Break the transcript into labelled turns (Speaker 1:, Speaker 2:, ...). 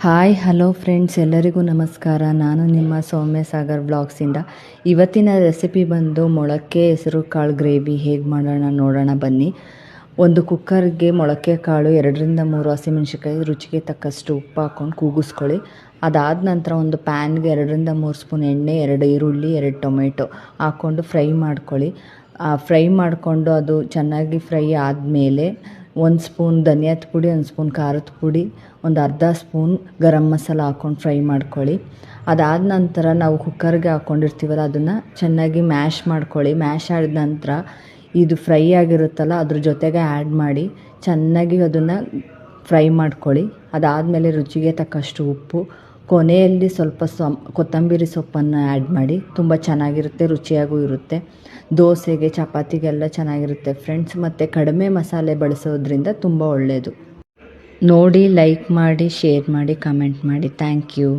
Speaker 1: Hi, hello friends, ಎಲ್ಲರಿಗೂ ನಮಸ್ಕಾರ. ನಾನು ನಿಮ್ಮ ಸೌಮ್ಯ ಸಾಗರ್ ಬ್ಲಾಗ್ಸಿಂದ. ಇವತ್ತಿನ ರೆಸಿಪಿ ಬಂದು ಮೊಳಕೆ ಹೆಸರು ಕಾಳು ಗ್ರೇವಿ. ಹೇಗೆ ಮಾಡೋಣ ನೋಡೋಣ ಬನ್ನಿ. ಒಂದು ಕುಕ್ಕರ್ಗೆ ಮೊಳಕೆ ಕಾಳು ಎರಡರಿಂದ ಮೂರು ಹಸಿಮೆಣ್ಸಿಕಾಯಿ ರುಚಿಗೆ ತಕ್ಕಷ್ಟು ಉಪ್ಪು ಹಾಕ್ಕೊಂಡು ಕೂಗಿಸ್ಕೊಳ್ಳಿ. ಅದಾದ ನಂತರ ಒಂದು ಪ್ಯಾನ್ಗೆ ಎರಡರಿಂದ ಮೂರು ಸ್ಪೂನ್ ಎಣ್ಣೆ, ಎರಡು ಈರುಳ್ಳಿ, ಎರಡು ಟೊಮೆಟೊ ಹಾಕ್ಕೊಂಡು ಫ್ರೈ ಮಾಡ್ಕೊಳ್ಳಿ. ಫ್ರೈ ಮಾಡಿಕೊಂಡು ಅದು ಚೆನ್ನಾಗಿ ಫ್ರೈ ಆದಮೇಲೆ ಒಂದು ಸ್ಪೂನ್ ಧನಿಯಾದ ಪುಡಿ, ಒಂದು ಸ್ಪೂನ್ ಖಾರದ ಪುಡಿ, ಒಂದು ಅರ್ಧ ಸ್ಪೂನ್ ಗರಂ ಮಸಾಲ ಹಾಕ್ಕೊಂಡು ಫ್ರೈ ಮಾಡ್ಕೊಳ್ಳಿ. ಅದಾದ ನಂತರ ನಾವು ಕುಕ್ಕರ್ಗೆ ಹಾಕ್ಕೊಂಡಿರ್ತೀವಲ್ಲ ಅದನ್ನು ಚೆನ್ನಾಗಿ ಮ್ಯಾಶ್ ಮಾಡ್ಕೊಳ್ಳಿ. ಮ್ಯಾಶ್ ಆಡಿದ ನಂತರ ಇದು ಫ್ರೈ ಆಗಿರುತ್ತಲ್ಲ, ಅದ್ರ ಜೊತೆಗೆ ಆ್ಯಡ್ ಮಾಡಿ ಚೆನ್ನಾಗಿ ಅದನ್ನು ಫ್ರೈ ಮಾಡ್ಕೊಳ್ಳಿ. ಅದಾದಮೇಲೆ ರುಚಿಗೆ ತಕ್ಕಷ್ಟು ಉಪ್ಪು ಕೊನೆಯಲ್ಲಿ ಸ್ವಲ್ಪ ಸೊಮ್ ಕೊತ್ತಂಬರಿ ಸೊಪ್ಪನ್ನು ಆ್ಯಡ್ ಮಾಡಿ, ತುಂಬ ಚೆನ್ನಾಗಿರುತ್ತೆ, ರುಚಿಯಾಗೂ ಇರುತ್ತೆ. ದೋಸೆಗೆ, ಚಪಾತಿಗೆಲ್ಲ ಚೆನ್ನಾಗಿರುತ್ತೆ ಫ್ರೆಂಡ್ಸ್, ಮತ್ತು ಕಡಿಮೆ ಮಸಾಲೆ ಬಳಸೋದ್ರಿಂದ ತುಂಬ ಒಳ್ಳೆಯದು ನೋಡಿ, ಲೈಕ್ ಮಾಡಿ, ಶೇರ್ ಮಾಡಿ, ಕಮೆಂಟ್ ಮಾಡಿ. Thank you.